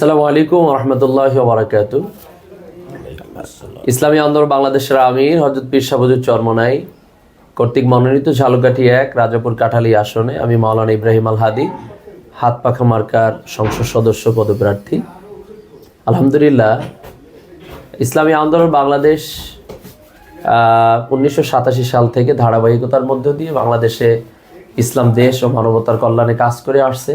আসসালামু আলাইকুম রহমতুল্লাহ বারাকাতু ইসলামী আন্দোলন বাংলাদেশের আমির হজরত পীর সাবুজুর চরমনাই কর্তৃক মনোনীত ঝালকাঠি এক রাজাপুর কাঠালি আসনে আমি মাওলানা ইব্রাহিম আল হাদি, হাত পাখা মার্কার সংসদ সদস্য, পদপ্রার্থী। আলহামদুলিল্লাহ, ইসলামী আন্দোলন বাংলাদেশ উনিশশো সাতাশি সাল থেকে ধারাবাহিকতার মধ্য দিয়ে বাংলাদেশে ইসলাম, দেশ ও মানবতার কল্যাণে কাজ করে আসছে।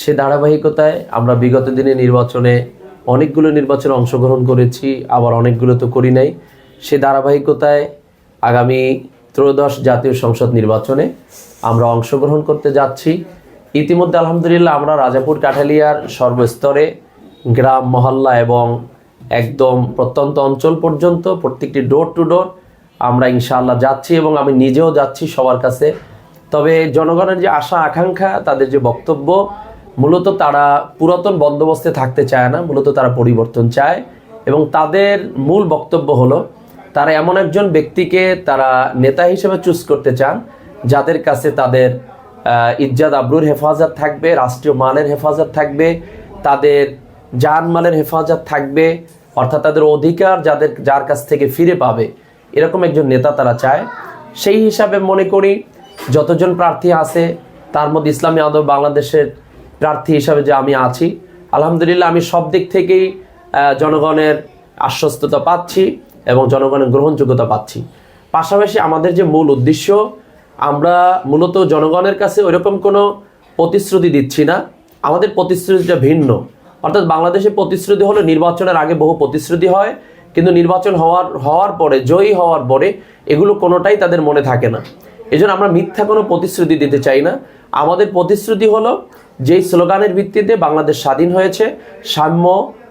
সে ধারাবাহিকতায় আমরা বিগত দিনে নির্বাচনে অনেকগুলো নির্বাচনে অংশগ্রহণ করেছি, আবার অনেকগুলো তো করি নাই। সে ধারাবাহিকতায় আগামী ত্রয়োদশ জাতীয় সংসদ নির্বাচনে আমরা অংশগ্রহণ করতে যাচ্ছি। ইতিমধ্যে আলহামদুলিল্লাহ আমরা রাজাপুর, কাঠালিয়ার সর্বস্তরে গ্রাম, মহল্লা এবং একদম প্রত্যন্ত অঞ্চল পর্যন্ত প্রত্যেকটি ডোর টু ডোর আমরা ইনশাআল্লাহ যাচ্ছি এবং আমি নিজেও যাচ্ছি সবার কাছে। তবে জনগণের যে আশা, আকাঙ্ক্ষা, তাদের যে বক্তব্য মূলত তারা পুরাতন বন্দোবস্তে থাকতে চায় না মূলত তারা পরিবর্তন চায় এবং তাদের মূল বক্তব্য হলো তারা এমন একজন ব্যক্তিকে তারা নেতা হিসেবে চুজ করতে চান যাদের কাছে তাদের আহ, ইজ্জাত আবরুর হেফাজত থাকবে রাষ্ট্রীয় মানের হেফাজত থাকবে তাদের জানমালের হেফাজত থাকবে অর্থাৎ তাদের অধিকার যাদের যার কাছ থেকে ফিরে পাবে এরকম একজন নেতা তারা চায়। সেই হিসাবে মনে করি যতজন প্রার্থী আছে তার মধ্যে ইসলামী আদব বাংলাদেশের প্রার্থী হিসাবে যে আমি আছি। আলহামদুলিল্লাহ, আমি সব দিক থেকেই জনগণের আশ্বস্ততা পাচ্ছি এবং জনগণের গ্রহণযোগ্যতা পাচ্ছি। পাশাপাশি আমাদের যে মূল উদ্দেশ্য, আমরা মূলত জনগণের কাছে ওইরকম কোনো প্রতিশ্রুতি দিচ্ছি না। আমাদের প্রতিশ্রুতিটা ভিন্ন। অর্থাৎ বাংলাদেশে প্রতিশ্রুতি হলো নির্বাচনের আগে বহু প্রতিশ্রুতি হয়, কিন্তু নির্বাচন হওয়ার হওয়ার পরে, জয়ী হওয়ার পরে এগুলো কোনোটাই তাদের মনে থাকে না। এই আমরা মিথ্যা কোনো প্রতিশ্রুতি দিতে চাই না। আমাদের প্রতিশ্রুতি হলো, যেই স্লোগানের ভিত্তিতে বাংলাদেশ স্বাধীন হয়েছে, সাম্য,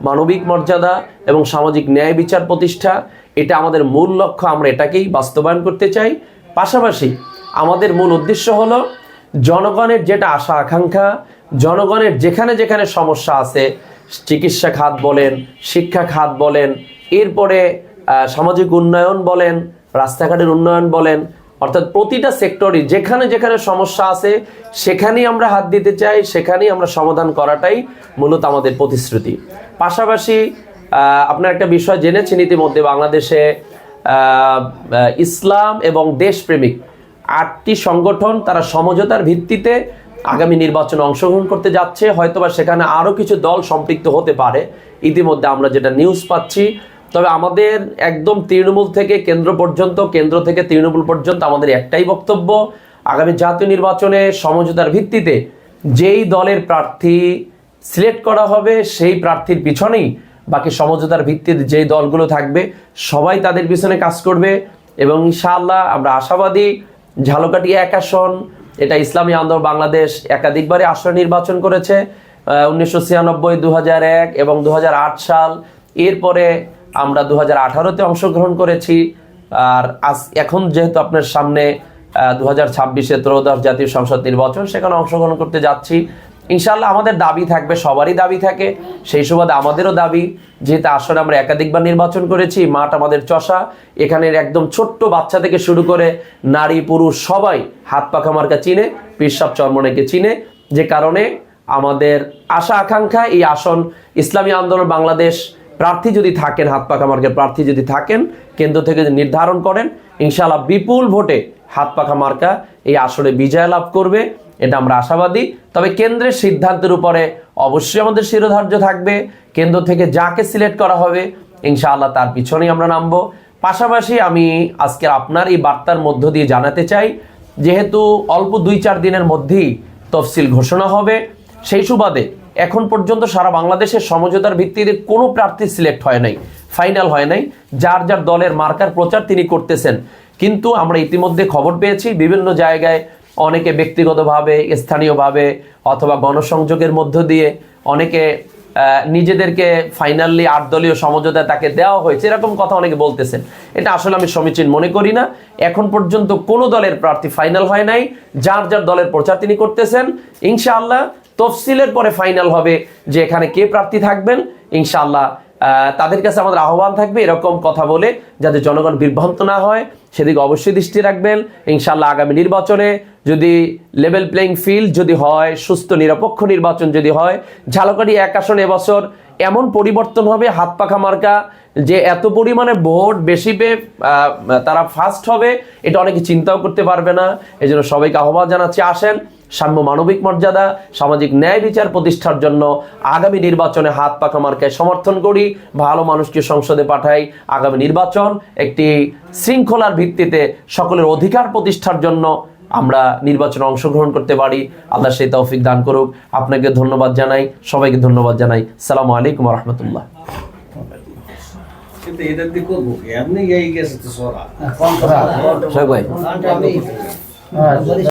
মানবিক মর্যাদা এবং সামাজিক ন্যায় বিচার প্রতিষ্ঠা, এটা আমাদের মূল লক্ষ্য, আমরা এটাকেই বাস্তবায়ন করতে চাই। পাশাপাশি আমাদের মূল উদ্দেশ্য হলো, জনগণের যেটা আশা, আকাঙ্ক্ষা, জনগণের যেখানে যেখানে সমস্যা আছে, চিকিৎসা খাত বলেন, শিক্ষা খাত বলেন, এরপরে সামাজিক উন্নয়ন বলেন, রাস্তাঘাটের উন্নয়ন বলেন অর্থাৎ প্রতিটা সেক্টরই যেখানে যেখানে সমস্যা আছে, সেখানেই আমরা হাত দিতে চাই, সেখানেই আমরা সমাধান করাটাই মূলত আমাদের প্রতিশ্রুতি। পাশাপাশি আপনার একটা বিষয় জেনেছেন ইতিমধ্যে বাংলাদেশে ইসলাম এবং দেশপ্রেমিক আটটি সংগঠন, তারা সমঝোতার ভিত্তিতে আগামী নির্বাচনে অংশগ্রহণ করতে যাচ্ছে। হয়তোবা সেখানে আরও কিছু দল সম্পৃক্ত হতে পারে। ইতিমধ্যে আমরা যেটা নিউজ পাচ্ছি তবে আমাদের একদম তৃণমূল থেকে কেন্দ্র পর্যন্ত, কেন্দ্র থেকে তৃণমূল পর্যন্ত আমাদের একটাই বক্তব্য, আগামী জাতীয় নির্বাচনে সমঝোতার ভিত্তিতে যেই দলের প্রার্থী সিলেক্ট করা হবে, সেই প্রার্থীর পিছনেই বাকি সমঝোতার ভিত্তিতে যেই দলগুলো থাকবে, সবাই তাদের পিছনে কাজ করবে এবং ইনশাআল্লাহ আমরা আশাবাদী ঝালকাঠি এক আসন, এটা ইসলামী আন্দোলন বাংলাদেশ একাধিকবারে আসন নির্বাচন করেছে উনিশশো ছিয়ানব্বই দু এক এবং দু হাজার আট সাল। এরপরে আমরা দু হাজার আঠারোতে অংশগ্রহণ করেছি, আর আজ এখন যেহেতু আপনার সামনে দু হাজার ছাব্বিশে ত্রয়োদশ জাতীয় সংসদ নির্বাচন, সেখানে অংশগ্রহণ করতে যাচ্ছি। ইনশাল্লাহ আমাদের দাবি থাকবে, সবারই দাবি থাকে। সেই সুবাদে আমাদেরও দাবি, যেহেতু আসলে আমরা একাধিকবার নির্বাচন করেছি, মাঠ আমাদের চষা। এখানের একদম ছোট্ট বাচ্চা থেকে শুরু করে নারী, পুরুষ সবাই হাত পাখা মার্কা চিনে পিসাব চর্মনেকে চিনে। যে কারণে আমাদের আশা আকাঙ্ক্ষা এই আসন ইসলামী আন্দোলন বাংলাদেশ প্রার্থী যদি থাকেন, হাত পাখা মার্কের প্রার্থী যদি থাকেন, কেন্দ্র থেকে যদি নির্ধারণ করেন, ইনশাআল্লাহ বিপুল ভোটে হাত পাখা মার্কা এই আসনে বিজয় লাভ করবে, এটা আমরা আশাবাদী। তবে কেন্দ্রের সিদ্ধান্তের উপরে অবশ্যই আমাদের শিরোধার্য থাকবে। কেন্দ্র থেকে যাকে সিলেক্ট করা হবে, ইনশাআল্লাহ তার পিছনেই আমরা নামবো। পাশাপাশি আমি আজকে আপনার এই বার্তার মধ্য দিয়ে জানাতে চাই, যেহেতু অল্প দুই চার দিনের মধ্যেই তফসিল ঘোষণা হবে সেই সুবাদে এখন পর্যন্ত সারা বাংলাদেশের সমঝোতার ভিত্তিতে কোনো প্রার্থী সিলেক্ট হয় নাই, ফাইনাল হয় নাই, যার যার দলের মার্কার প্রচার তিনি করতেছেন। কিন্তু আমরা ইতিমধ্যে খবর পেয়েছি, বিভিন্ন জায়গায় অনেকে ব্যক্তিগতভাবে, স্থানীয়ভাবে অথবা গণসংযোগের মধ্য দিয়ে অনেকে নিজেদেরকে ফাইনালি আট দলীয় সমঝোতা তাকে দেওয়া হয়েছে, এরকম কথা অনেকে বলতেছেন। এটা আসলে আমি সমীচীন মনে করি না। এখন পর্যন্ত কোনো দলের প্রার্থী ফাইনাল হয় নাই, যার যার দলের প্রচার তিনি করতেছেন। ইনশাআল্লাহ তফসিলের পরে ফাইনাল হবে যে এখানে কে প্রার্থী থাকবেন ইনশাআল্লাহ আহ, তাদের কাছে আমাদের আহ্বান থাকবে এরকম কথা বলে যাতে জনগণ বিভ্রান্ত না হয়। সেদিকে অবশ্যই দৃষ্টি রাখবেন। ইনশাল্লাহ আগামী নির্বাচনে যদি লেভেল প্লেইং ফিল্ড যদি হয় সুস্থ নিরপেক্ষ নির্বাচন যদি হয় ঝালকাঠি এক আসন এবছর এমন পরিবর্তন হবে হাত পাখা মার্কা যে এত পরিমাণে ভোট বেশি পেয়ে তারা ফার্স্ট হবে এটা অনেকে চিন্তাও করতে পারবে না। এই জন্য সবাইকে আহ্বান জানাচ্ছি। আসেন সাম্য মানবিক মর্যাদা সামাজিক ন্যায় বিচার প্রতিষ্ঠার জন্য আগামী নির্বাচনে হাত পাখা মার্কায় সমর্থন করি। ভালো মানুষকে সংসদে পাঠাই। আগামী নির্বাচন একটি শৃঙ্খলার ভিত্তিতে সকলের অধিকার প্রতিষ্ঠার জন্য আমরা নির্বাচনে অংশগ্রহণ করতে পারি। আল্লাহ সেই তৌফিক দান করুক। আপনাকে ধন্যবাদ জানাই। সবাইকে ধন্যবাদ জানাই। সালাম আলাইকুম রহমতুল্লাহ। কিন্তু